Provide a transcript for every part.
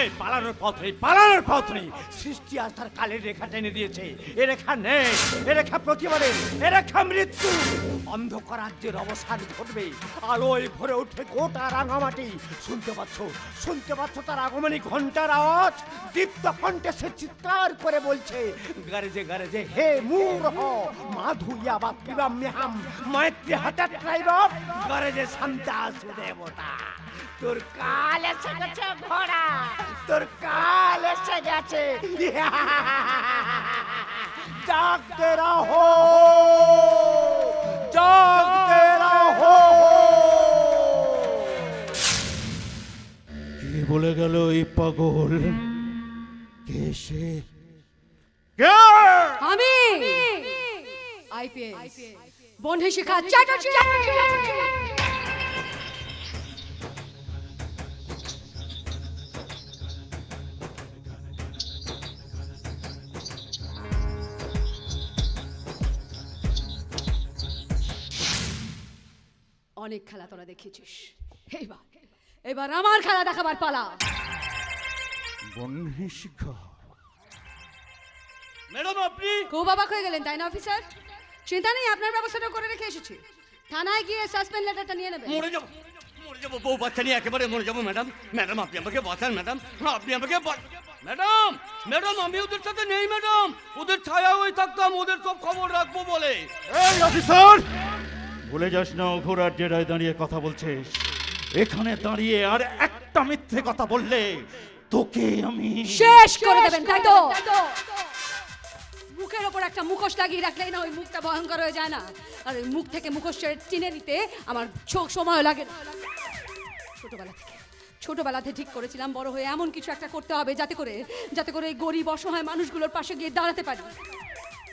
এই পালানোর পথ নেই পালানোর পথ। নেই সৃষ্টি আর তার কালের রেখা টেনে দিয়েছে। এ রেখা নেই, এ রেখা প্রতিবারের এ রেখা মৃত্যু। অন্ধকার রাজ্যের অবসান ঘটবে। আলোয় ভরে উঠে গোটা রাঙামাটি। শুনতে পাচ্ছ শুনতে পাচ্ছ তার আগমনী ঘণ্টার আওয়াজ? দীপ্ত কণ্ঠে সে চিৎকার করে বলছে, গারেজে গারেজে, হে মূর হ মাধুইয়া বা পিবাম মেহাম, মৈত্রী হাতার ট্রাইব গারেজে শান্তা দেবতা। তোর কাল এসে গেছে ঘোড়া। তোর কাল এসে গেছে। জাগতে রহো জাগতে রহো কি বলে গেল এই পাগল? কে সে? কে? আমি। আইপিএস। বন্ধে শিখা চ্যাটার্জি অনেক খেলা তোরা দেখিয়েছিস এইবার এবার আমার খেলা দেখাবার পালা। ম্যাডাম আপনি? খুব অবাক হয়ে গেলেন তাই না অফিসার? চিন্তা নেই আপনার ব্যবস্থাটা করে রেখে এসেছি। থানায় গিয়ে সাসপেন্ড লেটারটা নিয়ে নেবেন। মরে যাব মরে যাব বউ বাচ্চা নিয়ে একেবারে মরে যাব ম্যাডাম। ম্যাডাম আপনি আমাকে বাঁচান ম্যাডাম। আপনি আমাকে ম্যাডাম ম্যাডাম আমি ওদের সাথে নেই ম্যাডাম। ওদের ছায়া হয়ে থাকতাম ওদের সব খবর রাখব বলে। এই অফিসার! ভুলে যাস না ঘোড়ার জেরায় দাঁড়িয়ে কথা বলছিস। এখানে দাঁড়িয়ে আর একটা মিথ্যে কথা বললে তোকে আমি শেষ করে দেবেন তাই তো? মুখের ওপর একটা মুখোশ লাগিয়ে রাখলেই না ওই মুখটা ভয়ঙ্কর হয়ে যায় না। আর ওই মুখ থেকে মুখোশ চিনে নিতে আমার চোখ সময় লাগে না। ছোটবেলা থেকে ছোটবেলাতে ঠিক করেছিলাম বড় হয়ে এমন কিছু একটা করতে হবে যাতে করে যাতে করে এই গরিব অসহায় মানুষগুলোর পাশে গিয়ে দাঁড়াতে পারি।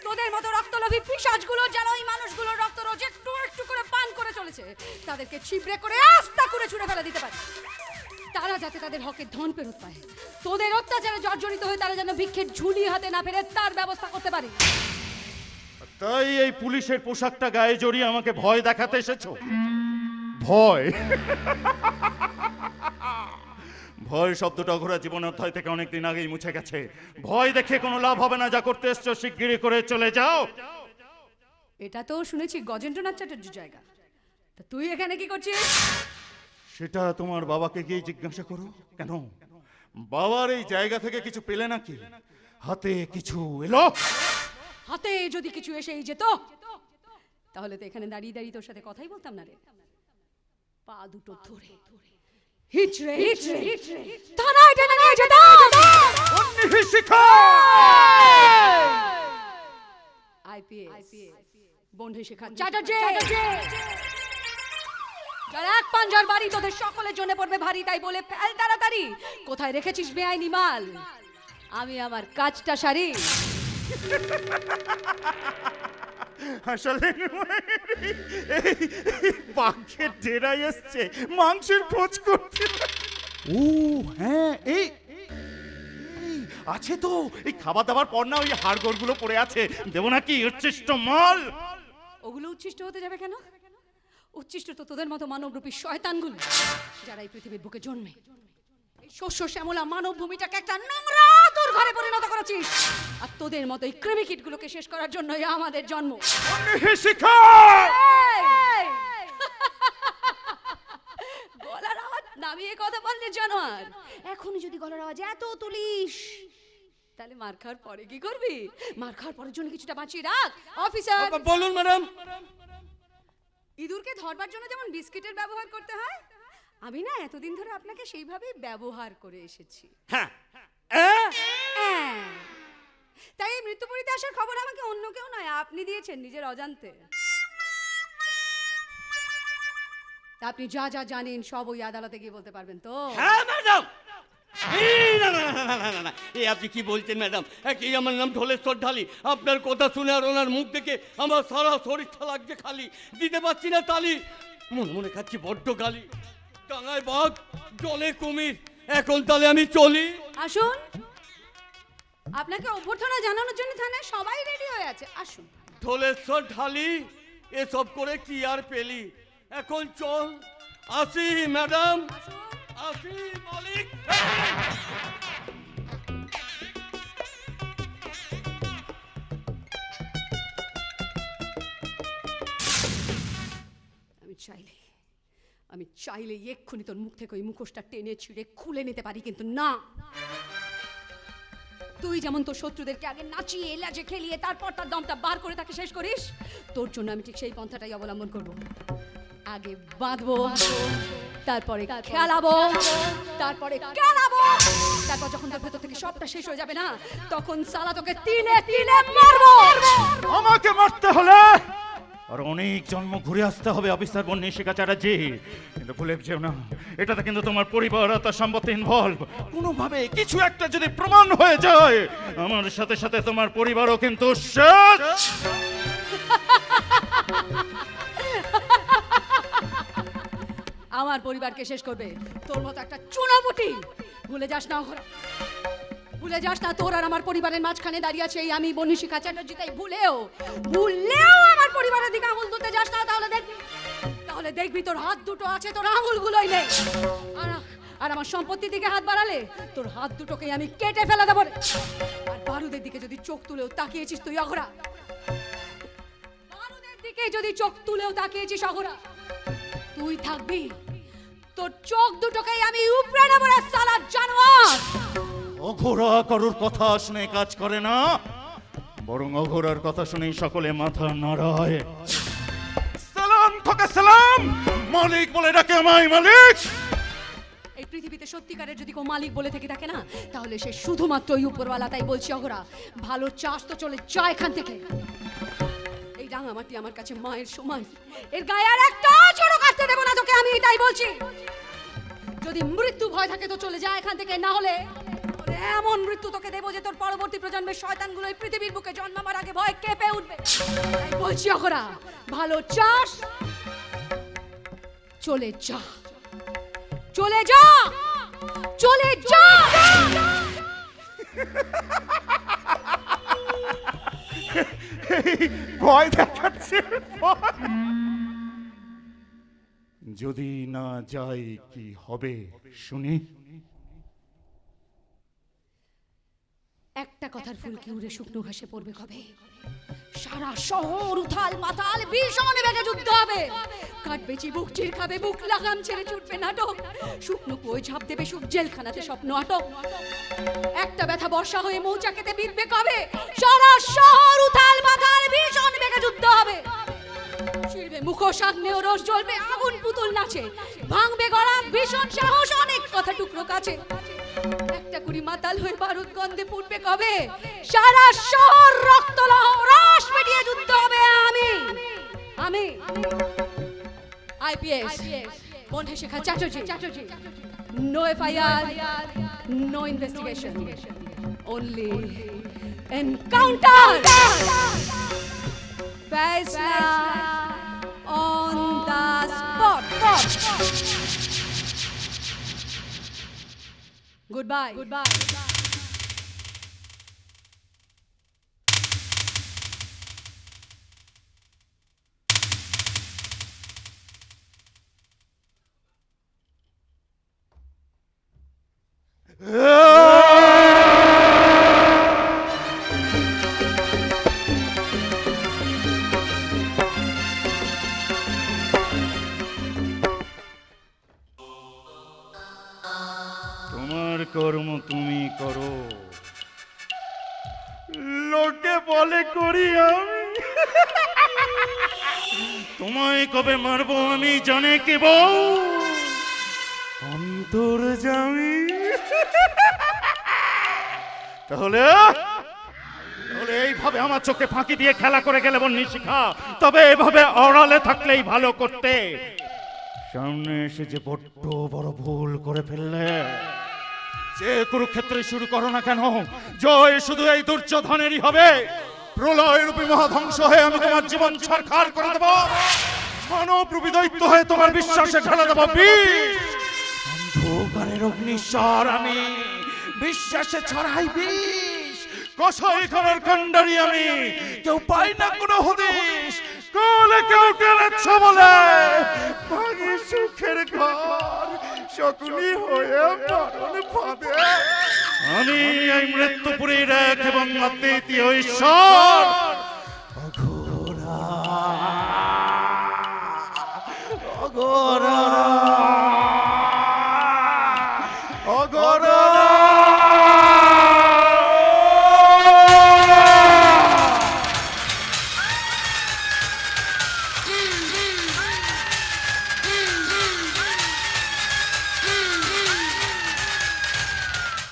তোদের মতো রক্তলোভী পিসাজগুলো যেন ওই মানুষগুলোর রক্ত রোজ একটু চলেছে। তাদেরকে ছিবড়ে করে আস্তা করে ছুঁড়ে ফেলা দিতে পারে। তারা যাতে তাদের হকের ধন ফেরত পায়। তোদের অত্যাচারে জর্জরিত হয়ে তারা যেন ভিক্ষের ঝুলি হাতে না ফেরে তার ব্যবস্থা করতে পারে। তাই এই পুলিশের পোশাকটা গায়ে জড়িয়ে আমাকে ভয় দেখাতে এসেছ? ভয়? ভয় শব্দটা ঘোরা জীবন অধ্যায় থেকে অনেকদিন আগেই মুছে গেছে। ভয় দেখে কোনো লাভ হবে না যা করতে এসছো শিগগিরই করে চলে যাও। এটা তো শুনেছি গজেন্দ্রনাথ চ্যাটার্জির জায়গা। তা তুই এখানে কি করছিস? সেটা তোমার বাবাকে গিয়ে জিজ্ঞাসা করো। কেন? বাবার এই জায়গা থেকে কিছু পেলে নাকি? হাতে কিছু এলো? হাতে যদি কিছু এসেই যেত তাহলে তো এখানে দাঁড়িয়ে দাঁড়িয়ে তোর সাথে কথাই বলতাম না রে। পা দুটো ধরে। হিচড়ে হিচড়ে থানায় টেনে নিয়ে যেতাম। শিখা আইপিএস বন্ধু শেখা চ্যাটার্জি যার এক পাঞ্জার বাড়ি তোদের সকলের জন্য পড়বে ভারী তাই বলে ফেল তাড়াতাড়ি। কোথায় রেখেছিস বেআইনি মাল? আমি আমার কাজটা সারি। আসলে এই বাঘের ডেরাই এসছে মাংসের খোঁজ করতে। ও হ্যাঁ এই এই, আছে তো এই খাবার দাবার পর না ওই হাড়গোড়গুলো পড়ে আছে। দেবো নাকি উচ্ছিষ্ট মাল? ওগুলো উচ্ছিষ্ট হতে যাবে কেন? উচ্ছিষ্ট তো তোদের মতো মানবরূপী শয়তানগুলো যারা এই পৃথিবীর বুকে জন্মে। এই শস্য শ্যামলা মানব ভূমিটাকে একটা নোংরা তোর ঘরে পরিণত করেছিস। আর তোদের মতো এই ক্রিমিকিটগুলোকে শেষ করার জন্যই আমাদের জন্ম। গলার আওয়াজ নামিয়ে কথা বললে জানোয়ার। এখনই যদি গলার আওয়াজ এত তুলিস তাহলে মার খাওয়ার পরে কি করবি? মার খাওয়ার পরের জন্য কিছুটা বাঁচিয়ে রাখ। অফিসার! বলুন ম্যাডাম। ইঁদুরকে ধরবার জন্য যেমন বিস্কিটের ব্যবহার করতে হয় আমি না এতদিন ধরে আপনাকে সেইভাবেই ব্যবহার করে এসেছি। হ্যাঁ। তাই এই মৃত্যুপুরীতে আসার খবর আমাকে অন্য কেউ নয় আপনি দিয়েছেন নিজের অজান্তে। তা আপনি যা যা জানেন সব ওই আদালতে গিয়ে বলতে পারবেন তো? হ্যাঁ ম্যাডাম। না না না না না না না আপনি কি বলছেন ম্যাডাম? এই আমার নাম ঢোলেশ্বর ঢালি। আপনার কথা শুনে আর ওনার মুখ দেখে আমার সারা শরীরটা লাগছে খালি। দিতে পারছি না তালি। মনে মনে খাচ্ছি বড্ড গালি। ডাঙায় বাঘ জলে কুমির এখন তাহলে আমি চলি। আসুন। আপনাকে অভ্যর্থনা জানানোর জন্য থানায় সবাই রেডি হয়ে আছে। আসুন। ঢোলেশ্বর ঢালি এসব করে কি আর পেলি? এখন চল আসি ম্যাডাম। আসুন। আমি চাইলে আমি চাইলে এক্ষুনি তোর মুখ থেকে ওই মুখোশটা টেনে ছিঁড়ে খুলে নিতে পারি, কিন্তু না। তুই যেমন তোর শত্রুদেরকে আগে নাচিয়ে, এলাজে খেলিয়ে, তারপর তার দমটা বার করে তাকে শেষ করিস, তোর জন্য আমি ঠিক সেই পন্থাটাই অবলম্বন করব। আগে বাঁধবো। তারপরে খেলাবো তারপরে খেলাবো। তারপর যখন তোর ভেতর থেকে সবটা শেষ হয়ে যাবে না তখন সালা তোকে তিনে তিনে মারবো। আমাকে মারতে হলে আর অনেক জন্ম ঘুরে আসতে হবে অফিসার বন্যী শিকা চ্যাটার্জি কিন্তু ভুলে যেও না এটাতে কিন্তু তোমার পরিবার আর তার সম্পত্তি ইনভলভ কোনোভাবে কিছু একটা যদি প্রমাণ হয়ে যায় আমার সাথে সাথে তোমার পরিবারও কিন্তু শেষ। আমার পরিবারকে শেষ করবে। তোর মতো একটা চুনাপুটি ভুলে যাস না ওরা। ভুলে যাস না তোর আর আমার পরিবারের মাঝখানে দাঁড়িয়ে আছে এই আমি বনিশিকা চ্যাটার্জি তাই ভুলেও ভুলেও আমার পরিবারের দিকে আঙুল তুলতে যাস না, তাহলে দেখবি। তাহলে দেখবি তোর হাত দুটো আছে, তোর আঙুলগুলোই নেই। আর আর আমার সম্পত্তির দিকে হাত বাড়ালে, তোর হাত দুটোকে আমি কেটে ফেলে দেবো। আর বারুদের দিকে যদি চোখ তুলেও তাকিয়েছিস তুই অঘরা। বারুদের দিকে যদি চোখ তুলেও তাকিয়েছিস অঘরা। তুই থাকবি তোর চোখ দুটোকেই আমি উপড়ে নেব রে সালা জানোয়ার। অঘোরা কারোর কথা শুনে কাজ করে না? বরং অঘোরার কথা শুনেই সকলে মাথা নাড়ায়। সালাম তোকে সালাম! মালিক বলে ডাকে আমায় মালিক! এই পৃথিবীতে সত্যিকারের যদি কেউ মালিক বলে থেকে থাকে না তাহলে সে শুধুমাত্র ওই উপরওয়ালা তাই বলছি অগরা ভালো চাষ তো চলে যায় এখান থেকে। এই ডাঙা মাটি আমার কাছে মায়ের সমান। এর গায়ে আর একটা ছোট কাটতে দেবো না তোকে আমি তাই বলছি। যদি মৃত্যু ভয় থাকে তো চলে যা এখান থেকে, না হলে এমন মৃত্যু তোকে দেবো যে তোর পরবর্তী প্রজন্মের শয়তানগুলো পৃথিবীর বুকে জন্মাবার আগে ভয় কেঁপে উঠবে। বলছি অগরা, ভালো চাষ চলে যা। চলে যা! চলে যা! ভয় দেখাচ্ছে যদি না যাই কি হবে? শুনি। একটা কথার ফুল কি উড়ে শুকনো ঘাসে পড়বে কবে? সারা শহর উথাল মাতাল ভীষণ বেগে যুদ্ধ হবে। কাটবে বুক চির খাবে বুক, লাগাম ছেড়ে ছুটবে নাটক। শুকনো কই ঝাঁপ দেবে সুখ, জেলখানাতে স্বপ্ন আটক। একটা ব্যথা বর্ষা হয়ে মৌচাকেতে বিঁধবে কবে? সারা শহর উথাল মাতাল ভীষণ বেগে যুদ্ধ হবে। ছিড়বে মুখোশ আগ্নেয় রস জ্বলবে আগুন পুতুল নাচে। ভাঙবে গলা, ভীষণ সাহস, অনেক কথা টুকরো কাছে। একটা কুড়ি মাতাল হয়ে বারুদ গন্ধে ফুটবে কবে? সারা শহর রক্ত রস পেটিয়ে যুদ্ধ হবে, আমি। আমি। আইপিএস বন্ধে শেখা, Chatterjee. Chatterjee no FIR no investigation only encounter ফैसला on the spot. Goodbye. Goodbye. Goodbye. কর্ম তুমি করো। লোকে বলে করি আমি। তোমায় কবে মারবো আমি জানে কে বউ? অন্তর যামি তাহলে? তাহলে এইভাবে আমার চোখে ফাঁকি দিয়ে খেলা করে গেলে বন্যি শিখা। তবে এভাবে অড়ালে থাকলেই ভালো করতে। সামনে এসে যে বড্ড বড় ভুল করে ফেললে যে কুরুক্ষেত্রে শুরু করো না কেন? জয় শুধু এই দুর্যোধনেরই হবে। প্রলয় রূপী মহাধ্বংস হয়ে আমি তোমার জীবন ছারখার করে দেব। মানব রূপী দৈত্য হয়ে তোমার বিশ্বাসে ঢেলে দেব অন্ধকারের অগ্নিশ্বর আমি বিশ্বাসে ছড়াই বিষ কষাই খানার কান্ডারি আমি, কেউ পাই না কোনো হদিস কলে কেউ টেনেছ বলে। শকুনি হয়ে মরণ ফাঁদে আমি এই মৃত্যুপুরীর এক এবং অদ্বিতীয় ঈশ্বর। অঘোরা। অঘোরা।